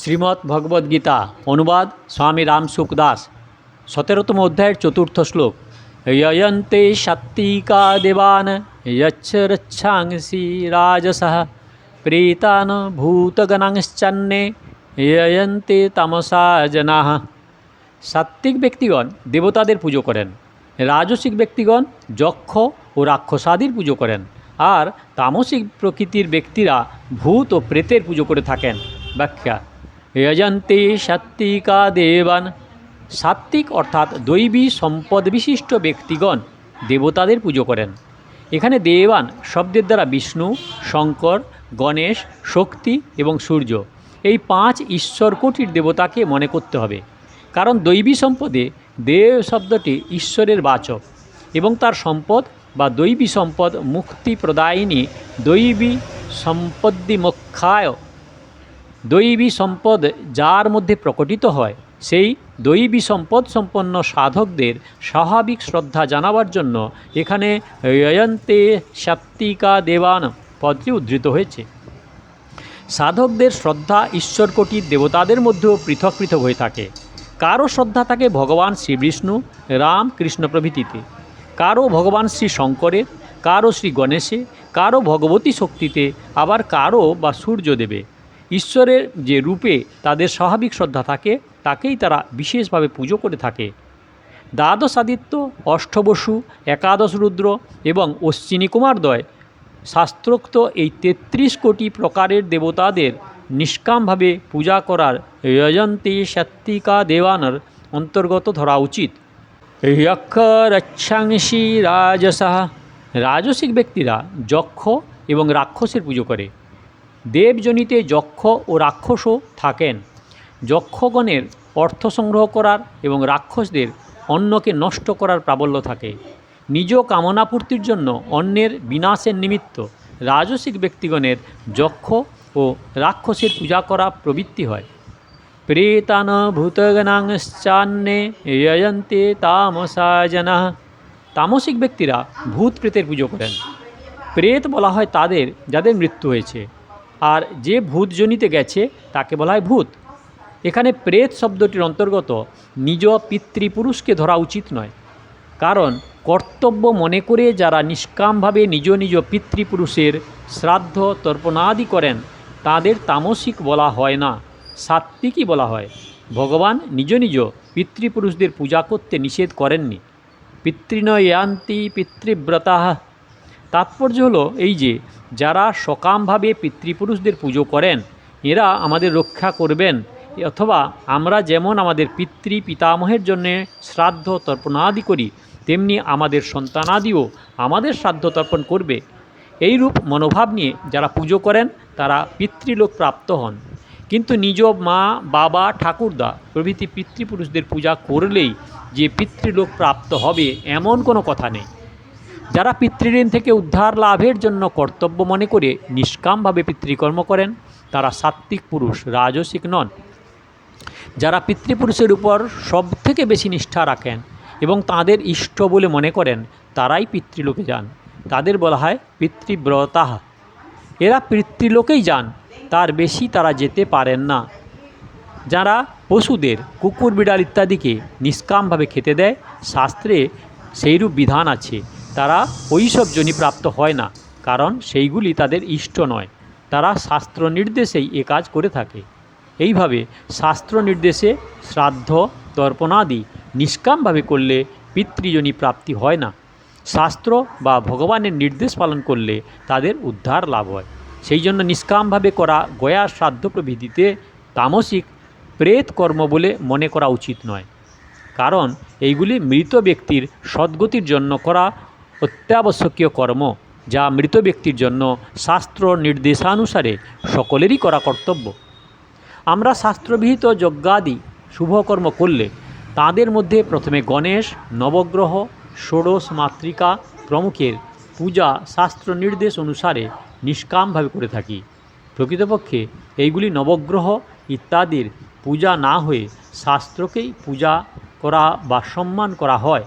শ্রীমদ্ ভগবদ্গীতা অনুবাদ স্বামী রামসুখ দাস। সতেরোতম অধ্যায়ের চতুর্থ শ্লোক। ইয়ন্তে সাত্তিকা দেবান ইচ্ছাংসি রাজস প্রীতান ভূতগণাংশ্চান্নে ইয়ন্তে তামসা জনা সাত্বিক ব্যক্তিগণ দেবতাদের পুজো করেন। রাজসিক ব্যক্তিগণ যক্ষ ও রাক্ষসাদির পুজো করেন। আর তামসিক প্রকৃতির ব্যক্তিরা ভূত ও প্রেতের পুজো করে থাকেন। ব্যাখ্যা যজন্তে সাত্ত্বিকা দেবান সাত্ত্বিক অর্থাৎ দৈবী সম্পদ বিশিষ্ট ব্যক্তিগণ দেবতাদের পুজো করেন। এখানে দেবান শব্দের দ্বারা বিষ্ণু, শঙ্কর, গণেশ, শক্তি এবং সূর্য। এই পাঁচ ঈশ্বর কোটির দেবতাকে মনে করতে হবে। কারণ দৈবী সম্পদে দেব শব্দটি ঈশ্বরের বাচক এবং তার সম্পদ বা দৈবী সম্পদ মুক্তি প্রদায়িনী দৈবী সম্পদ্দি মোক্ষায় দৈবী সম্পদ যার মধ্যে প্রকটিত হয়, সেই দৈবী সম্পদ সম্পন্ন সাধকদের স্বাভাবিক শ্রদ্ধা জানাবার জন্য এখানে যয়ন্তে সাত্বিকা দেবান পদটি উদ্ধৃত হয়েছে। সাধকদের শ্রদ্ধা ঈশ্বরকোটির দেবতাদের মধ্যেও পৃথক পৃথক হয়ে থাকে। কারও শ্রদ্ধা থাকে ভগবান শ্রীবিষ্ণু, রাম কৃষ্ণ প্রভৃতিতে। কারও ভগবান শ্রী শঙ্করের কারও শ্রী গণেশে কারও ভগবতী শক্তিতে, আবার কারও বা সূর্যদেবে ঈশ্বরের যে রূপে তাদের স্বাভাবিক শ্রদ্ধা থাকে, তাকেই তারা বিশেষভাবে পুজো করে থাকে। দ্বাদশ আদিত্য অষ্টবসু একাদশ রুদ্র এবং অশ্বিনী কুমারদ্বয় শাস্ত্রোক্ত এই তেত্রিশ কোটি প্রকারের দেবতাদের নিষ্কামভাবে পূজা করার যজন্তি সাত্বিকা দেওয়ানের অন্তর্গত ধরা উচিত। যক্ষ রক্ষাংসী রাজসাহ রাজসিক ব্যক্তিরা যক্ষ এবং রাক্ষসের পুজো করে। দেবজনিতে যক্ষ ও রাক্ষসও থাকেন। যক্ষগণের অর্থ সংগ্রহ করার এবং রাক্ষসদের অন্যকে নষ্ট করার প্রাবল্য থাকে। নিজ কামনাপূর্তির জন্য অন্যের বিনাশের নিমিত্ত রাজসিক ব্যক্তিগণের যক্ষ ও রাক্ষসের পূজা করা প্রবৃত্তি হয়। প্রেতান ভূতগণাংশ্চান্নে যয়ন্তে তামসা জনা তামসিক ব্যক্তিরা ভূত প্রেতের পুজো করেন। প্রেত বলা হয় তাদের যাদের মৃত্যু হয়েছে। আর যে ভূতজনিতে গেছে, তাকে বলা হয় ভূত। এখানে প্রেত শব্দটির অন্তর্গত নিজ পিতৃপুরুষকে ধরা উচিত নয়। কারণ কর্তব্য মনে করে যারা নিষ্কামভাবে নিজ নিজ পিতৃপুরুষের শ্রাদ্ধ তর্পণাদি করেন, তাদের তামসিক বলা হয় না, সাত্ত্বিকই বলা হয়। ভগবান নিজ নিজ পিতৃপুরুষদের পূজা করতে নিষেধ করেননি। পিতৃণয়ান্তি পিতৃব্রতা তাৎপর্য হলো এই যে, যারা সকামভাবে পিতৃপুরুষদের পুজো করেন, এরা আমাদের রক্ষা করবেন, অথবা আমরা যেমন আমাদের পিতৃ পিতামহের জন্যে শ্রাদ্ধ তর্পণাদি করি, তেমনি আমাদের সন্তানাদিও আমাদের শ্রাদ্ধ তর্পণ করবে। এইরূপ মনোভাব নিয়ে যারা পুজো করেন, তারা পিতৃলোক প্রাপ্ত হন। কিন্তু নিজ মা, বাবা, ঠাকুরদা প্রভৃতি পিতৃপুরুষদের পূজা করলেই যে পিতৃলোক প্রাপ্ত হবে, এমন কোনো কথা নেই। যারা পিতৃঋণ থেকে উদ্ধার লাভের জন্য কর্তব্য মনে করে নিষ্কামভাবে পিতৃকর্ম করেন, তারা সাত্ত্বিক পুরুষ, রাজসিক নন। যারা পিতৃপুরুষের উপর সব থেকে বেশি নিষ্ঠা রাখেন এবং তাদের ইষ্ট বলে মনে করেন, তারাই পিতৃলোকে যান। তাদের বলা হয় পিতৃব্রতাহ। এরা পিতৃলোকেই যান, তার বেশি তারা যেতে পারেন না। যারা পশুদের, কুকুর, বিড়াল ইত্যাদিকে নিষ্কামভাবে খেতে দেয়, শাস্ত্রে সেইরূপ বিধান আছে। তারা ওইসব জনিপ্রাপ্ত হয় না, কারণ সেইগুলি তাদের ইষ্ট নয়। তারা শাস্ত্র নির্দেশেই এ কাজ করে থাকে। এইভাবে শাস্ত্র নির্দেশে শ্রাদ্ধ, তর্পণাদি নিষ্কামভাবে করলে পিতৃজনী প্রাপ্তি হয় না। শাস্ত্র বা ভগবানের নির্দেশ পালন করলে তাদের উদ্ধার লাভ হয়। সেই জন্য নিষ্কামভাবে করা গয়া শ্রাদ্ধ প্রভৃতিতে তামসিক প্রেত কর্ম বলে মনে করা উচিত নয়। কারণ এইগুলি মৃত ব্যক্তির সদ্গতির জন্য করা অত্যাবশ্যকীয় কর্ম যা মৃত ব্যক্তির জন্য শাস্ত্র নির্দেশানুসারে সকলেরই করা কর্তব্য। আমরা শাস্ত্রবিহিত যজ্ঞাদি শুভকর্ম করলে তাদের মধ্যে প্রথমে গণেশ, নবগ্রহ, ষোড়শ মাতৃকা প্রমুখের পূজা শাস্ত্র নির্দেশ অনুসারে নিষ্কামভাবে করে থাকি। প্রকৃতপক্ষে এইগুলি নবগ্রহ ইত্যাদির পূজা না হয়ে শাস্ত্রকেই পূজা করা বা সম্মান করা হয়।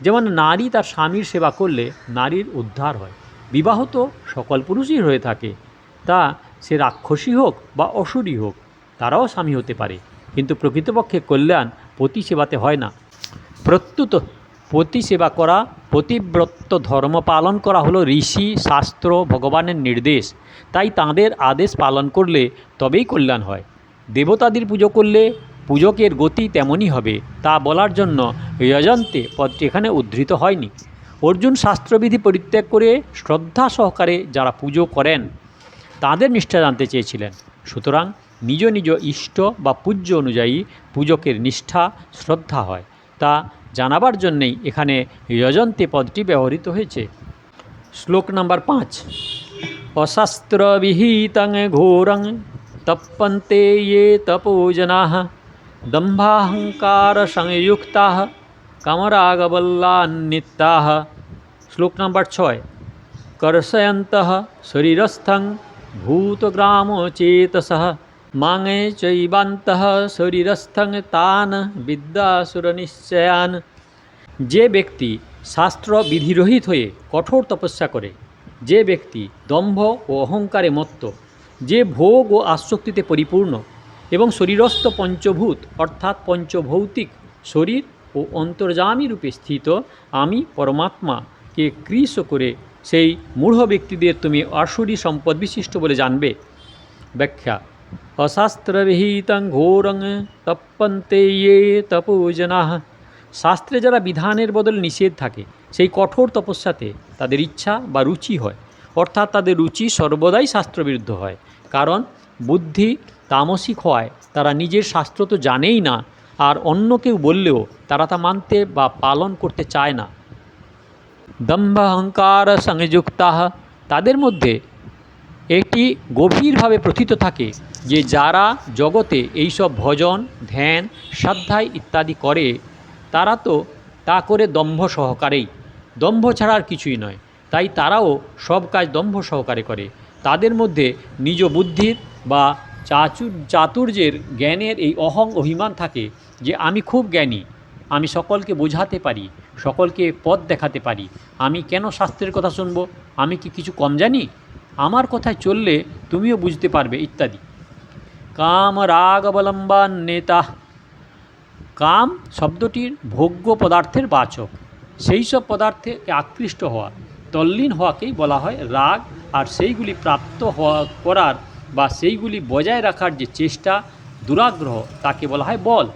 যেমন নারী তার স্বামীর সেবা করলে নারীর উদ্ধার হয়। বিবাহ তো সকল পুরুষই হয়ে থাকে। তা সে রাক্ষসী হোক বা অসুরী হোক, তারাও স্বামী হতে পারে। কিন্তু প্রকৃতপক্ষে কল্যাণ পতি সেবাতে হয় না। প্রত্যুত পতি সেবা করা পতিব্রত ধর্ম পালন করা হলো ঋষি, শাস্ত্র, ভগবানের নির্দেশ। তাই তাঁদের আদেশ পালন করলে তবেই কল্যাণ হয়। দেবতাদের পুজো করলে পূজকের গতি তেমনই হবে, তা বলার জন্য যজন্তে পদটি এখানে উদ্ধৃত হয়নি। অর্জুন শাস্ত্রবিধি পরিত্যাগ করে শ্রদ্ধা সহকারে যারা পুজো করেন, তাদের নিষ্ঠা জানতে চেয়েছিলেন। সুতরাং নিজ নিজ ইষ্ট বা পূজ্য অনুযায়ী পূজকের নিষ্ঠা, শ্রদ্ধা হয়, তা জানাবার জন্যেই এখানে যজন্তে পদটি ব্যবহৃত হয়েছে। শ্লোক নাম্বার পাঁচ। অশাস্ত্রবিহিতং ঘোরং তপ্পন্তে ये তপোজনাः দম্ভাহংকার সংযুক্তা কামরাগবল্লান্বিতাः শ্লোক নাম্বার ছয় कर्षयन्तः शरीरस्थं भूतग्रामचेतसः माङे चैवान्तः শরীরস্থং তান বিদ্যাসুরনিশ্চয়ান যে ব্যক্তি শাস্ত্র বিধিরহিত হয়ে কঠোর তপস্যা করে যে ব্যক্তি দম্ভ ও অহংকারে মত্ত যে ভোগ ও আসক্তিতে পরিপূর্ণ এবং শরীরস্থ পঞ্চভূত, অর্থাৎ পঞ্চভৌতিক শরীর ও অন্তর্যামী রূপে স্থিত, আমি পরমাত্মাকে কৃশ করে সেই মূঢ় ব্যক্তিদের তুমি আসুরি সম্পদ বিশিষ্ট বলে জানবে। ব্যাখ্যা, অশাস্ত্রবিহিতং ঘোরং তপ্পন্তে ইয়ে তপোজনা। শাস্ত্রে যারা বিধানের বদলে নিষেধ থাকে, সেই কঠোর তপস্যাতে তাদের ইচ্ছা বা রুচি হয়, অর্থাৎ তাদের রুচি সর্বদাই শাস্ত্রবিরুদ্ধ হয়। কারণ বুদ্ধি তামসিক হওয়ায় তারা নিজের শাস্ত্র তো জানেই না, আর অন্য কেউ বললেও তারা তা মানতে বা পালন করতে চায় না। দম্ভ অহংকার সংযুক্তা তাদের মধ্যে একটি গভীরভাবে প্রথিত থাকে যে যারা জগতে এইসব ভজন, ধ্যান সাধ্যায় ইত্যাদি করে, তারা তো তা করে দম্ভ সহকারেই। দম্ভ ছাড়া আর কিছুই নয়, তাই তারাও সব কাজ দম্ভ সহকারে করে। তাদের মধ্যে নিজ বুদ্ধির বা চাচুর, চাতুর্যের জ্ঞানের এই অহং অভিমান থাকে যে আমি খুব জ্ঞানী, আমি সকলকে বোঝাতে পারি, সকলকে পথ দেখাতে পারি। আমি কেন শাস্ত্রের কথা শুনব? আমি কি কিছু কম জানি? আমার কথায় চললে তুমিও বুঝতে পারবে ইত্যাদি। কাম রাগ অবলম্বন নেতা। কাম শব্দটির ভোগ্য পদার্থের বাচক। সেই সব পদার্থে আকৃষ্ট হওয়া, তল্লীন হওয়াকেই বলা হয় রাগ, আর সেইগুলি প্রাপ্ত হওয়া করার বা সেইগুলি বজায় রাখার যে চেষ্টা, দুরাগ্রহ তাকে বলা হয় বল।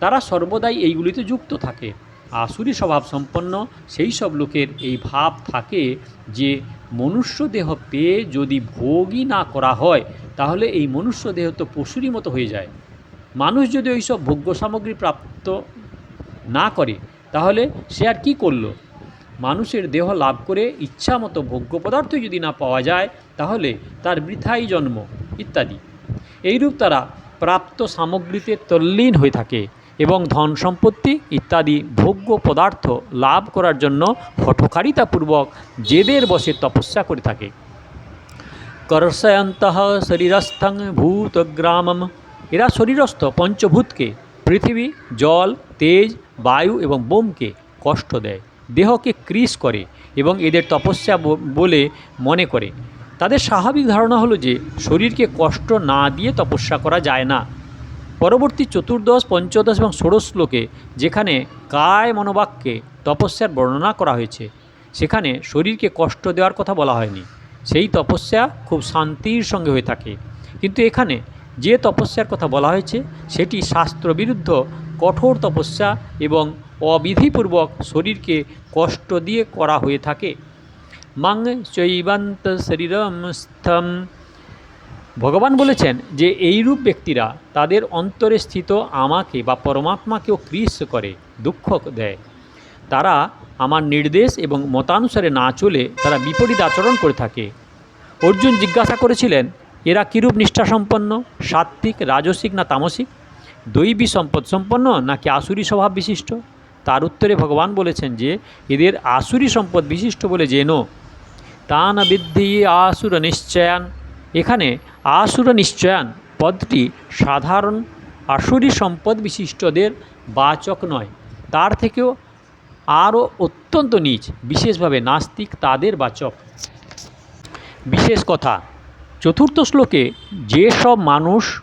তারা সর্বদাই এইগুলিতে যুক্ত থাকে। আসুরি স্বভাব সম্পন্ন সেই সব লোকের এই ভাব থাকে যে, মনুষ্য দেহ পেয়ে যদি ভোগই না করা হয়, তাহলে এই মনুষ্য দেহ তো পশুরই মতো হয়ে যায়। মানুষ যদি ওইসব ভোগ্য সামগ্রী প্রাপ্ত না করে, তাহলে সে আর কী করল? মানুষের দেহ লাভ করে ইচ্ছা মতো ভোগ্য পদার্থ যদি না পাওয়া যায়, তাহলে তার বৃথাই জন্ম, ইত্যাদি। এইরূপ তারা প্রাপ্ত সামগ্রীতে তল্লীন হয়ে থাকে এবং ধন সম্পত্তি ইত্যাদি ভোগ্য পদার্থ লাভ করার জন্য হঠকারিতাপূর্বক জেদের বসে তপস্যা করে থাকে। কর্ষয়ন্ত শরীরস্থং ভূতগ্রামম। এরা শরীরস্থ পঞ্চভূতকে, পৃথিবী, জল, তেজ, বায়ু এবং বোমকে কষ্ট দেয়। দেহকে ক্রিস করে এবং এদের তপস্যা বলে মনে করে। তাদের স্বাভাবিক ধারণা হলো যে, শরীরকে কষ্ট না দিয়ে তপস্যা করা যায় না। পরবর্তী চতুর্দশ, পঞ্চদশ এবং ষোড়শ শ্লোকে যেখানে কায় মনোবাক্যে তপস্যার বর্ণনা করা হয়েছে, সেখানে শরীরকে কষ্ট দেওয়ার কথা বলা হয়নি। সেই তপস্যা খুব শান্তির সঙ্গে হয়ে থাকে। কিন্তু এখানে যে তপস্যার কথা বলা হয়েছে, সেটি শাস্ত্রবিরুদ্ধ কঠোর তপস্যা এবং অবিধিপূর্বক শরীরকে কষ্ট দিয়ে করা হয়ে থাকে। মাং চৈবান্ত শরীরম স্থম। ভগবান বলেছেন যে, এইরূপ ব্যক্তিরা তাদের অন্তরে স্থিত আমাকে বা পরমাত্মাকেও কৃষ করে, দুঃখ দেয়। তারা আমার নির্দেশ এবং মতানুসারে না চলে তারা বিপরীত আচরণ করে থাকে। অর্জুন জিজ্ঞাসা করেছিলেন, এরা কীরূপ নিষ্ঠা সম্পন্ন সাত্ত্বিক, রাজসিক না তামসিক? দৈবী সম্পদ সম্পন্ন নাকি আসুরি স্বভাব বিশিষ্ট? তার উত্তরে ভগবান বলেছেন যে, এদের আসুরি সম্পদ বিশিষ্ট বলে জেনো। তান বৃদ্ধি আসুর নিশ্চয়ান। এখানে আসুর নিশ্চয়ান পদটি সাধারণ আসুরি সম্পদ বিশিষ্টদের বাচক নয়। তার থেকেও আরও অত্যন্ত নিচ, বিশেষভাবে নাস্তিক তাদের বাচক। বিশেষ কথা, চতুর্থ শ্লোকে যেসব মানুষ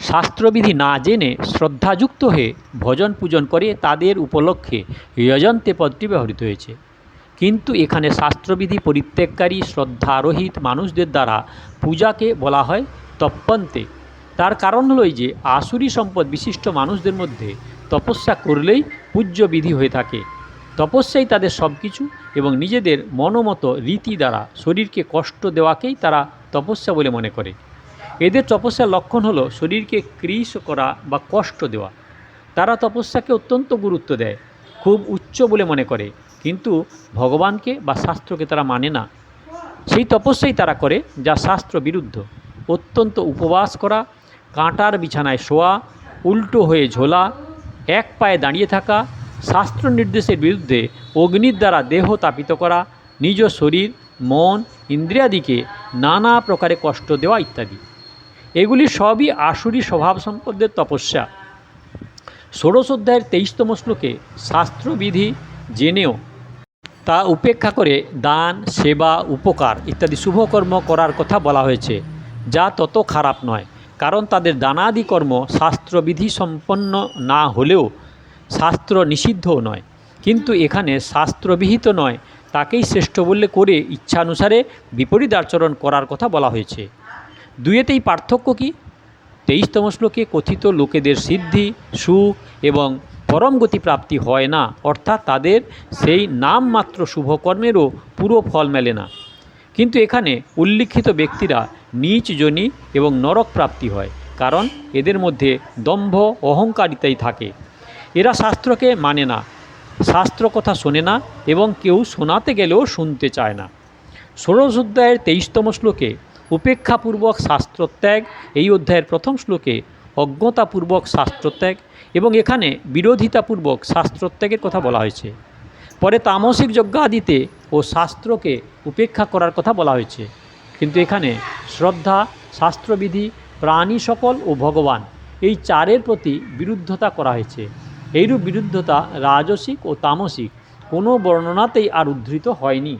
শাস্ত্রবিধি না জেনে শ্রদ্ধাযুক্ত হয়ে ভজন পূজন করে তাদের উপলক্ষে যজন্তে পদটি ব্যবহৃত হয়েছে। কিন্তু এখানে শাস্ত্রবিধি পরিত্যাগকারী, শ্রদ্ধারহিত মানুষদের দ্বারা পূজাকে বলা হয় তপ্পন্তে। তার কারণ হলো যে, আসুরি সম্পদ বিশিষ্ট মানুষদের মধ্যে তপস্যা করলেই পূজ্য বিধি হয়ে থাকে। তপস্যাই তাদের সব কিছু এবং নিজেদের মনোমতো রীতি দ্বারা শরীরকে কষ্ট দেওয়াকেই তারা তপস্যা বলে মনে করে। এদের তপস্যার লক্ষণ হলো শরীরকে ক্রিস করা বা কষ্ট দেওয়া। তারা তপস্যাকে অত্যন্ত গুরুত্ব দেয়, খুব উচ্চ বলে মনে করে, কিন্তু ভগবানকে বা শাস্ত্রকে তারা মানে না। সেই তপস্যাই তারা করে, যা শাস্ত্র বিরুদ্ধ। অত্যন্ত উপবাস করা, কাঁটার বিছানায় শোয়া, উল্টো হয়ে ঝোলা, এক পায়ে দাঁড়িয়ে থাকা, শাস্ত্র নির্দেশের বিরুদ্ধে অগ্নির দ্বারা দেহ তাপিত করা, নিজ শরীর, মন, ইন্দ্রিয়াদিকে নানা প্রকারে কষ্ট দেওয়া ইত্যাদি। এগুলি সবই আসুরি স্বভাব সম্পদের তপস্যা। ষোড়শ অধ্যায়ের তেইশতম শ্লোকে শাস্ত্রবিধি জেনেও তা উপেক্ষা করে দান, সেবা, উপকার ইত্যাদি শুভকর্ম করার কথা বলা হয়েছে, যা তত খারাপ নয়, কারণ তাদের দানাদি কর্ম শাস্ত্রবিধি সম্পন্ন না হলেও শাস্ত্র নিষিদ্ধও নয়। কিন্তু এখানে শাস্ত্রবিহিত নয়, তাকেই শ্রেষ্ঠ বললে করে ইচ্ছানুসারে বিপরীত আচরণ করার কথা বলা হয়েছে। দুয়েতেই পার্থক্য কী? তেইশতম শ্লোকে কথিত লোকেদের সিদ্ধি, সুখ এবং পরম গতি প্রাপ্তি হয় না, অর্থাৎ তাদের সেই নামমাত্র শুভকর্মেরও পুরো ফল মেলে না। কিন্তু এখানে উল্লিখিত ব্যক্তিরা নিচ জনি এবং নরক প্রাপ্তি হয়, কারণ এদের মধ্যে দম্ভ, অহংকারিতাই থাকে। এরা শাস্ত্রকে মানে না, শাস্ত্র কথা শোনে না এবং কেউ শোনাতে গেলেও শুনতে চায় না। ষোড়শ অধ্যায়ের তেইশতম শ্লোকে উপেক্ষাপূর্বক শাস্ত্রত্যাগ, এই অধ্যায়ের প্রথম শ্লোকে অজ্ঞতাপূর্বক শাস্ত্রত্যাগ এবং এখানে বিরোধিতাপূর্বক শাস্ত্রত্যাগের কথা বলা হয়েছে। পরে তামসিক যজ্ঞাদিতে ও শাস্ত্রকে উপেক্ষা করার কথা বলা হয়েছে। কিন্তু এখানে শ্রদ্ধা, শাস্ত্রবিধি, প্রাণী সকল ও ভগবান এই চারের প্রতি বিরুদ্ধতা করা হয়েছে। এইরূপ বিরুদ্ধতা রাজসিক ও তামসিক কোনো বর্ণনাতেই আর উদ্ধৃত হয়নি।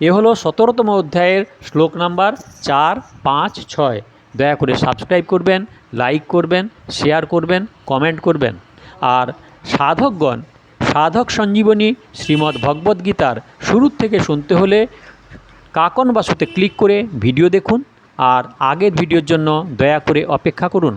এ হলো সতেরোতম অধ্যায়ের শ্লোক নাম্বার চার, পাঁচ, ছয়। দয়া করে সাবস্ক্রাইব করবেন, লাইক করবেন, শেয়ার করবেন, কমেন্ট করবেন। আর সাধকগণ, সাধক সঞ্জীবনী শ্রীমদ্ ভগবদ্গীতার শুরুর থেকে শুনতে হলে কাকন বাসুতে ক্লিক করে ভিডিও দেখুন। আর আগের ভিডিওর জন্য দয়া করে অপেক্ষা করুন।